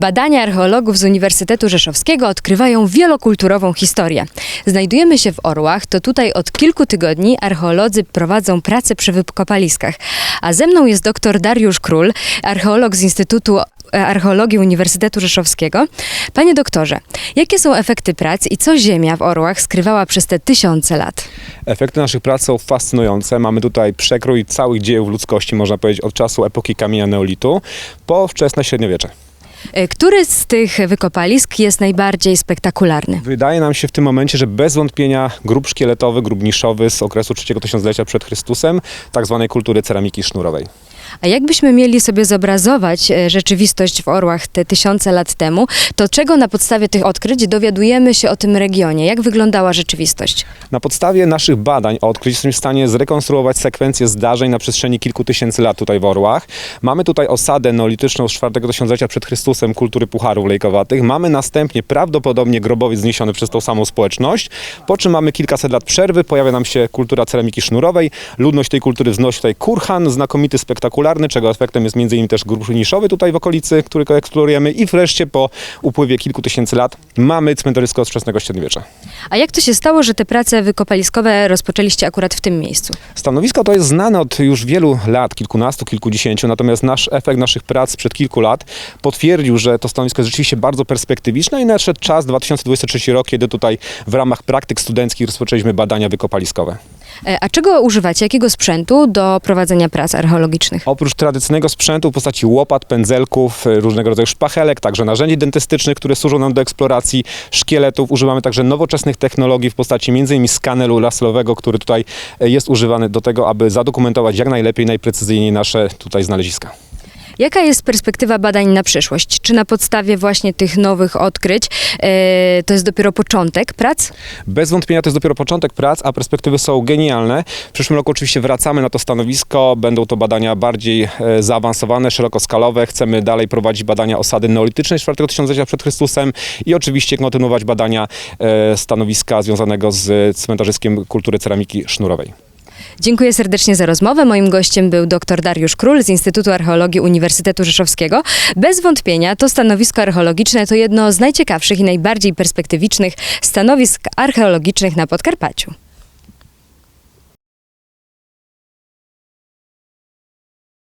Badania archeologów z Uniwersytetu Rzeszowskiego odkrywają wielokulturową historię. Znajdujemy się w Orłach, to tutaj od kilku tygodni archeolodzy prowadzą pracę przy wykopaliskach. A ze mną jest dr Dariusz Król, archeolog z Instytutu Archeologii Uniwersytetu Rzeszowskiego. Panie doktorze, jakie są efekty prac i co Ziemia w Orłach skrywała przez te tysiące lat? Efekty naszych prac są fascynujące. Mamy tutaj przekrój całych dziejów ludzkości, można powiedzieć, od czasu epoki kamienia neolitu po wczesne średniowiecze. E, Który z tych wykopalisk jest najbardziej spektakularny? Wydaje nam się w tym momencie, że bez wątpienia grób szkieletowy, grób niszowy z okresu trzeciego tysiąclecia przed Chrystusem, tak zwanej kultury ceramiki sznurowej. A jakbyśmy mieli sobie zobrazować e, rzeczywistość w Orłach te tysiące lat temu, to czego na podstawie tych odkryć dowiadujemy się o tym regionie? Jak wyglądała rzeczywistość? Na podstawie naszych badań odkryć jesteśmy w stanie zrekonstruować sekwencję zdarzeń na przestrzeni kilku tysięcy lat tutaj w Orłach. Mamy tutaj osadę neolityczną z czwartego tysiąclecia przed Chrystusem kultury pucharów lejkowatych. Mamy następnie prawdopodobnie grobowiec zniesiony przez tą samą społeczność, po czym mamy kilkaset lat przerwy, pojawia nam się kultura ceramiki sznurowej. Ludność tej kultury wznosi tutaj kurhan, znakomity, spektakularny, czego efektem jest m.in. też grób niszowy tutaj w okolicy, który eksplorujemy i wreszcie po upływie kilku tysięcy lat mamy cmentorysko z wczesnego średniowiecza. A jak to się stało, że te prace wykopaliskowe rozpoczęliście akurat w tym miejscu? Stanowisko to jest znane od już wielu lat, kilkunastu, kilkudziesięciu, natomiast nasz efekt naszych prac sprzed kilku lat potwierdził, że to stanowisko jest rzeczywiście bardzo perspektywiczne i nadszedł czas 2023 rok, kiedy tutaj w ramach praktyk studenckich rozpoczęliśmy badania wykopaliskowe. E, A czego używacie? Jakiego sprzętu do prowadzenia prac archeologicznych? Oprócz tradycyjnego sprzętu w postaci łopat, pędzelków, y, różnego rodzaju szpachelek, także narzędzi dentystycznych, które służą nam do eksploracji szkieletów, używamy także nowoczesnych technologii w postaci m.in. skaneru laserowego, który tutaj y, jest używany do tego, aby zadokumentować jak najlepiej, najprecyzyjniej nasze tutaj znaleziska. Jaka jest perspektywa badań na przyszłość? Czy na podstawie właśnie tych nowych odkryć e, to jest dopiero początek prac? Bez wątpienia to jest dopiero początek prac, a perspektywy są genialne. W przyszłym roku oczywiście wracamy na to stanowisko. Będą to badania bardziej e, zaawansowane, szerokoskalowe. Chcemy dalej prowadzić badania osady neolitycznej czwartego tysiąclecia przed Chrystusem i oczywiście kontynuować badania e, stanowiska związanego z cmentarzyskiem kultury ceramiki sznurowej. Dziękuję serdecznie za rozmowę. Moim gościem był dr Dariusz Król z Instytutu Archeologii Uniwersytetu Rzeszowskiego. Bez wątpienia to stanowisko archeologiczne to jedno z najciekawszych i najbardziej perspektywicznych stanowisk archeologicznych na Podkarpaciu.